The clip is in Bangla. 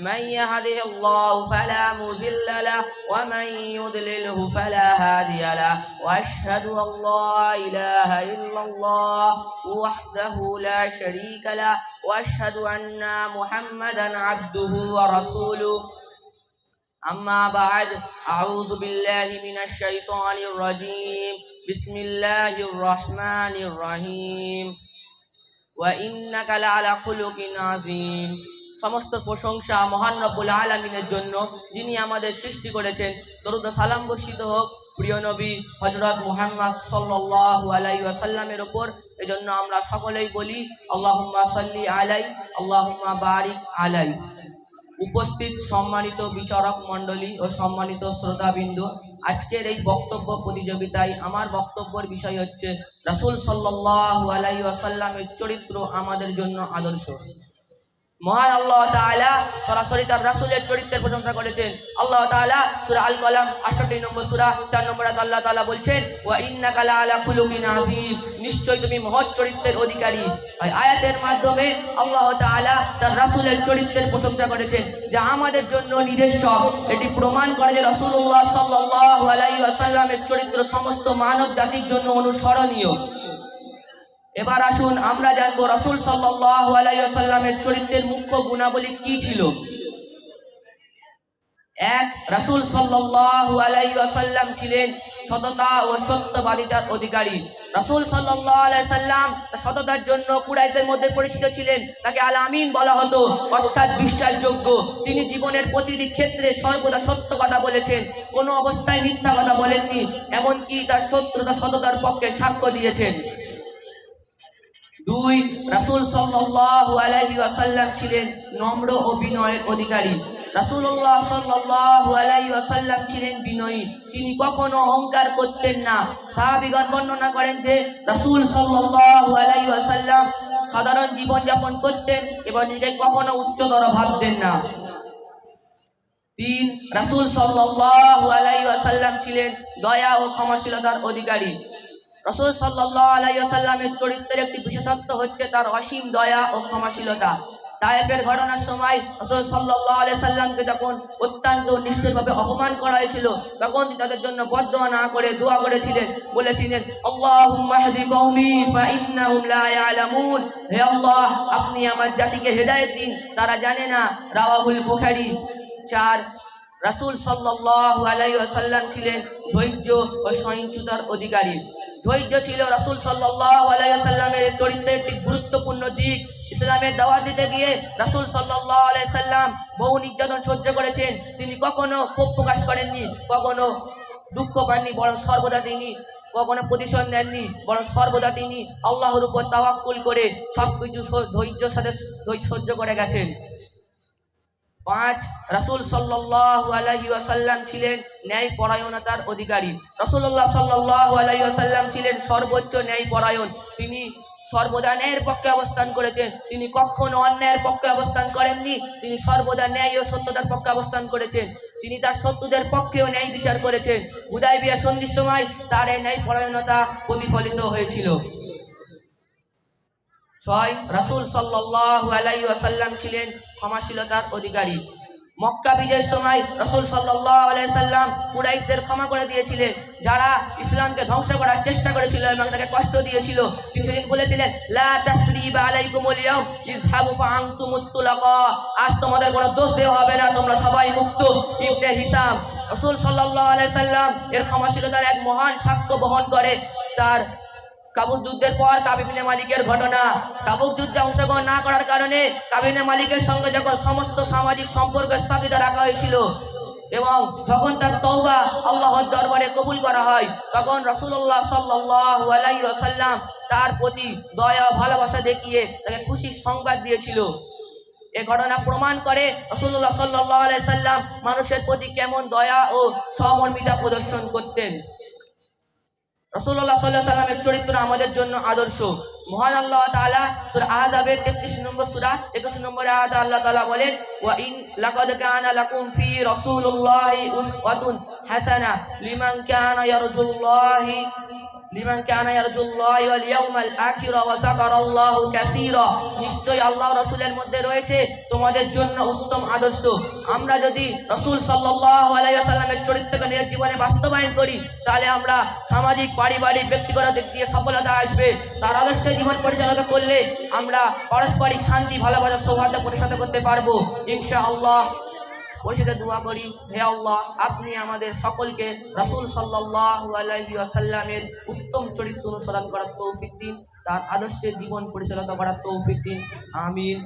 من يهده الله فلا مضل له ومن يضلله فلا هادي له. وأشهد أن لا إله إلا الله وحده لا شريك له وأشهد أن محمدا عبده ورسوله. أما بعد أعوذ بالله من الشيطان الرجيم. بسم الله الرحمن الرحيم. وإنك لعلى خلق عظيم. সমস্ত প্রশংসা মহান রব্বুল আলমিনের জন্য যিনি আমাদের সৃষ্টি করেছেন। দরুদ সালাম বর্ষিত হোক, প্রিয় নবী হজরত মুহাম্মদ সাল্লাল্লাহু আলাইহি ওয়াসাল্লামের উপর। এজন্য আমরা সকলেই বলি, আল্লাহুম্মা সাল্লি আলাই, আল্লাহুম্মা বারিক আলাই। উপস্থিত সম্মানিত বিচারক মণ্ডলী ও সম্মানিত শ্রোতাবিন্দু, আজকের এই বক্তব্য প্রতিযোগিতায় আমার বক্তব্যের বিষয় হচ্ছে, রাসুল সাল্লাল্লাহু আলাইহি ওয়াসাল্লামের চরিত্র আমাদের জন্য আদর্শ। মহান আল্লাহ তাআলা সরাসরি তার রাসূলের চরিত্রের প্রশংসা করেছেন। আল্লাহ তাআলা সূরা আল কলাম 68 নম্বর সূরা 4 নম্বর আল্লাহ তাআলা বলছেন, ওয়া ইন্নাকা লাআলা খুলুকিন আযীম নিশ্চয় তুমি মহৎ চরিত্রের অধিকারী। আয়াতের মাধ্যমে আল্লাহ তাআলা তার রাসুলের চরিত্রের প্রশংসা করেছেন, যা আমাদের জন্য নিজস্ব। এটি প্রমাণ করে যে রাসূলুল্লাহ সাল্লাল্লাহু আলাইহি ওয়াসাল্লামের চরিত্র সমস্ত মানব জাতির জন্য অনুসরণীয়। এবার আসুন, আমরা জানব রসুল ওয়াসাল্লামের চরিত্রের মুখ্য গুণাবলী কি ছিল? এক, রাসূল ওয়াসাল্লাম ছিলেন সততা ও সত্যবাদিতার অধিকারী। রাসূল সাল্লাম সততার জন্য কুরাইশের মধ্যে পরিচিত ছিলেন। তাকে আল আমিন বলা হতো, অর্থাৎ বিশ্বাসযোগ্য। তিনি জীবনের প্রতিটি ক্ষেত্রে সর্বদা সত্য কথা বলেছেন, কোনো অবস্থায় মিথ্যা কথা বলেননি, এমনকি তার সত্যতা সততার পক্ষে সাক্ষ্য দিয়েছেন। দুই রাসূল সাল্লাল্লাহু আলাইহি ওয়াসাল্লাম ছিলেন নম্র ও বিনয়ের অধিকারী। রাসূলুল্লাহ সাল্লাল্লাহু আলাইহি ওয়াসাল্লাম ছিলেন বিনয়ী। তিনি কখনো অহংকার করতেন না। সাহাবীগণ বর্ণনা করেন যে, রাসূল সাল্লাল্লাহু আলাইহি ওয়াসাল্লাম সাধারণ জীবন যাপন করতেন এবং নিজেকে কখনো উচ্চতর ভাবতেন না। তিন, রাসূল সাল্লাল্লাহু আলাইহি ওয়াসাল্লাম ছিলেন দয়া ও ক্ষমাশীলতার অধিকারী। রসুল সাল্লাল্লাহু আলাইহি ওয়াসাল্লামের চরিত্রের একটি বিশেষত্ব হচ্ছে তার অসীম দয়া ও ক্ষমাশীলতা। তায়েফের ঘটনার সময় রসুল সাল্লাল্লাহু আলাইহি সাল্লামকে যখন অত্যন্ত নিষ্ঠুরভাবে অপমান করা হয়েছিল, তখন তিনি তাদের জন্য বদদোয়া না করে দোয়া করেছিলেন। বলেছিলেন হে আল্লাহ, আপনি আমার জাতিকে হেদায়েত দিন। তারা জানে না, রাওয়াহুল বুখারী চার, রাসূল সাল্লাল্লাহু আলাইহি ওয়াসাল্লাম ছিলেন ধৈর্য ও সহিষ্ণুতার অধিকারী। ধৈর্য ছিল রাসূল ওয়াসাল্লামের চরিত্রের একটি গুরুত্বপূর্ণ দিক। ইসলামের দাওয়াত দিতে গিয়ে রাসূল সাল্লাম বহু নির্যাতন সহ্য করেছেন। তিনি কখনো ক্ষোভ প্রকাশ করেননি, কখনো দুঃখ পাননি, বরং সর্বদা তিনি কখনো প্রতিশোধ নেননি, বরং সর্বদা তিনি আল্লাহর উপর তাওয়াক্কুল করে সবকিছু স- ধৈর্যের সাথে সহ্য করে গেছেন। পাঁচ রাসূল সাল্লাল্লাহু আলাইহি ছিলেন ন্যায় পরায়ণতার অধিকারী। রাসূলুল্লাহ সাল্লাল্লাহু আলাইহি ওয়াসাল্লাম ছিলেন সর্বোচ্চ ন্যায় পরায়ণ তিনি সর্বদা ন্যায়ের পক্ষে অবস্থান করেছেন। তিনি কখনো অন্যায়ের পক্ষে অবস্থান করেননি। তিনি সর্বদা ন্যায় ও সত্যতার পক্ষে অবস্থান করেছেন। তিনি তার শত্রুদের পক্ষেও ন্যায় বিচার করেছেন। হুদাইবিয়া সন্ধির সময় তার এই ন্যায় পরায়ণতা প্রতিফলিত হয়েছিল। ছয়, রাসূল আলাইহি ওয়াসাল্লাম ছিলেন ক্ষমাশীলতার অধিকারী। মক্কা বিজয়ের সময় রাসূল সাল্লাম কুরাইশদের ক্ষমা করে দিয়েছিলেন। যারা ইসলামকে ধ্বংস করার চেষ্টা করেছিল এবং তাকে কষ্ট দিয়েছিল, তিনি বলেছিলেন আজ তোমাদের কোনো দোষ দেওয়া হবে না, তোমরা সবাই মুক্ত, ইবনে হিসাম। রাসূল আলাইহি সাল্লাম এর ক্ষমাশীলতার এক মহান সাক্ষ্য বহন করে, তার কাবুক যুদ্ধের পর কাবিনে মালিকের ঘটনা। কাবুক যুদ্ধে অংশগ্রহণ না করার কারণে কাবিনে মালিকের সঙ্গে যখন সমস্ত সামাজিক সম্পর্ক স্থাপিত রাখা হয়েছিল এবং যখন তার তওবা আল্লাহর দরবারে কবুল করা হয়, তখন রাসূলুল্লাহ সাল্লাল্লাহু আলাইহি তার প্রতি দয়া, ভালোবাসা দেখিয়ে তাকে খুশির সংবাদ দিয়েছিল। এ ঘটনা প্রমাণ করে রসুল্লাহ সাল্লাল্লাহু আলাইহি সাল্লাম মানুষের প্রতি কেমন দয়া ও সহমর্মিতা প্রদর্শন করতেন। রসুল্লাহ সাল্লাহ সাল্লামের চরিত্র আমাদের জন্য আদর্শ। মহান আল্লাহ তাআলা সূরা আযাবের 33 নম্বর সূরা 21 নম্বর আয়াতে আল্লাহ তাআলা বলেন, ওয়া ইন লাকাদ কানা লাকুম ফি রাসূলুল্লাহি উসওয়াতুন হাসানা লিমান কানা ইয়ারজুল্লাহি লিমান কানা ইয়ারজুল্লাহি ওয়াল ইয়াউমাল ওয়া যাকারাল্লাহু কাসীরা। নিশ্চয়ই আল্লাহ রাসূলের মধ্যে রয়েছে তোমাদের জন্য উত্তম আদর্শ। আমরা যদি রাসূল সাল্লাল্লাহু আলাইহি ওয়াসাল্লামের চরিত্রকে নিজের জীবনে বাস্তবায়ন করি, তাহলে আমরা সামাজিক, পারিবারিক, ব্যক্তিগত দিক দিয়ে সফলতা আসবে। তার আদর্শে জীবন পরিচালনা করলে আমরা পারস্পরিক শান্তি, ভালোবাসা, সৌহার্দ্য পরিষদ করতে পারব। ইনশাআল্লাহ পরিষদে দোয়া করি, হে আল্লাহ, আপনি আমাদের সকলকে রাসূল সাল্লাল্লাহু আলাইহি উত্তম চরিত্র অনুসরণ করার তৌফিক দিন তার আদর্শে জীবন পরিচালনা করার তৌফিক দিন আমিন।